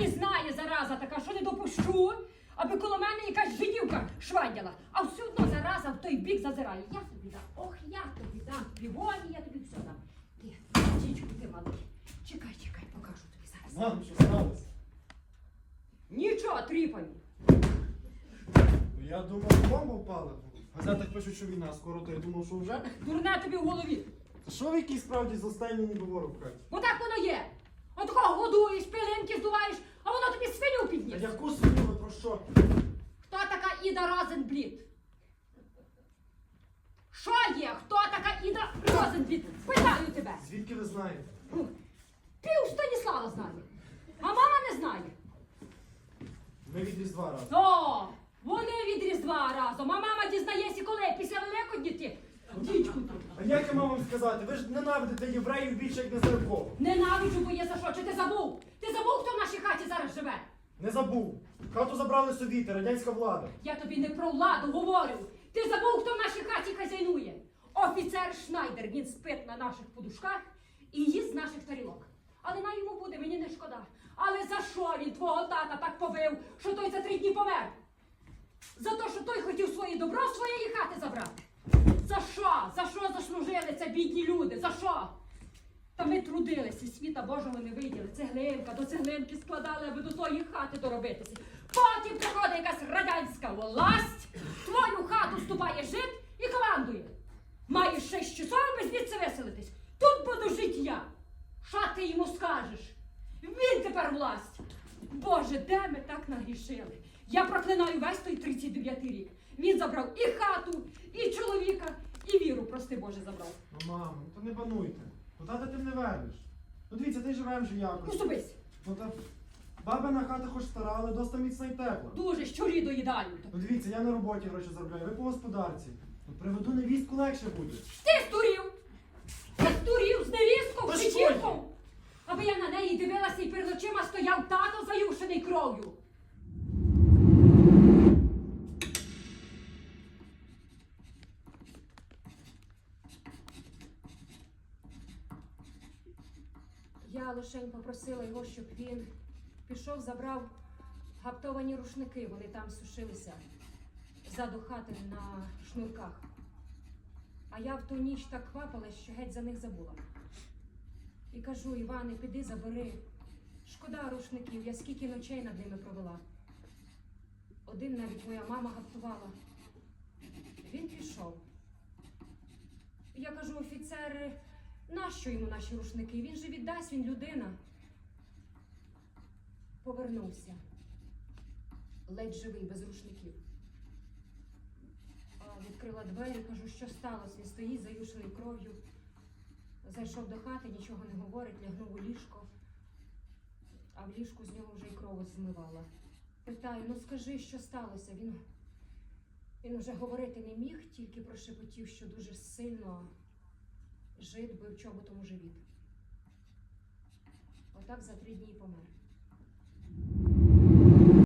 І знає зараза така, що не допущу, аби коло мене якась жидівка швадяла. А все одно зараза в той бік зазирає. Я тобі дам, ох, я тобі дам півоні, я тобі все дам. Ти, дічку, ти малий. Чекай, чекай, покажу тобі зараз. Мам, що сталося? Нічого, тріпані. Я думав, бомба впала. В газетах пишуть, що війна скоро, то я думав, що вже. Дурне тобі в голові. Та що ви який справді з останнім ворог в хаті? Бо так воно є. От такого годуєш, пилинки здуваєш, а воно тобі свиню Та підніс. яку свиню ви про що? Хто така Іда Розенбліт? Що є? Хто така Іда Розенбліт? Питаю тебе. Звідки ви знаєте? Пів Станіслава знає, а мама не знає. Ми від Різдва разом. О, вони від Різдва разом, а мама дізнається коли? Після Великодні Дічку тут. А як я мав вам сказати? Ви ж ненавидите євреїв більше, як не знаю кого. Ненавиджу, бо є за що. Чи ти забув? Ти забув, хто в нашій хаті зараз живе? Не забув. Хату забрали совіти, радянська влада. Я тобі не про владу говорю. Ти забув, хто в нашій хаті хазяйнує. Офіцер Шнайдер, він спить на наших подушках і їсть з наших тарілок. Але на йому буде, мені не шкода. Але за що він твого тата так побив, що той за три дні помер? За те, що той хотів своє добро з своєї хати забрати. За що? За що заслужили це бідні люди? За що? Та ми трудилися, світа Божого не виділи. Цеглинка до цеглинки складали, аби до тої хати доробитися. Потім приходить якась радянська власть, твою хату вступає жит і командує. Маєш шість часов, аби звідси виселитись. Тут буду жити я. Що ти йому скажеш? Він тепер власть. Боже, де ми так нагрішили? Я проклинаю весь той 39 рік. Він забрав і хату, і чоловіка, прости Ну, мамо, ну то не бануйте. Ну тата ти не вернеш. Ну дивіться, ти живем же Ну, якось. собись, Ну та бабина хата хоч стара, але доста міцна і тепла. дуже щурі доїдають. Ну дивіться, я на роботі гроші заробляю, ви по господарці. Ну приведу невістку легше буде. Ти здурів! Ти здурів з невістком, Та з що! Аби я на неї дивилася і перед очима стояв тато заюшений кров'ю. Я лишень попросила його, щоб він пішов, забрав гаптовані рушники. Вони там сушилися ззаду хати на шнурках. А я в ту ніч так квапилась, що геть за них забула. І кажу, Іване, піди забери. Шкода рушників, я скільки ночей над ними провела. Один навіть моя мама гаптувала. Він пішов. Я кажу, офіцер, нащо йому наші рушники? Він же віддасть, він людина. Повернувся. Ледь живий, без рушників. А, Відкрила двері, кажу, що сталося. Він стоїть, заюшений кров'ю. Зайшов до хати, нічого не говорить, лягнув у ліжко, а в ліжку з нього вже й кров змивала. Питаю, ну скажи, що сталося? Він, він уже говорити не міг, тільки прошепотів, що дуже сильно жит бив чоботом у живіт. Отак за три дні помер.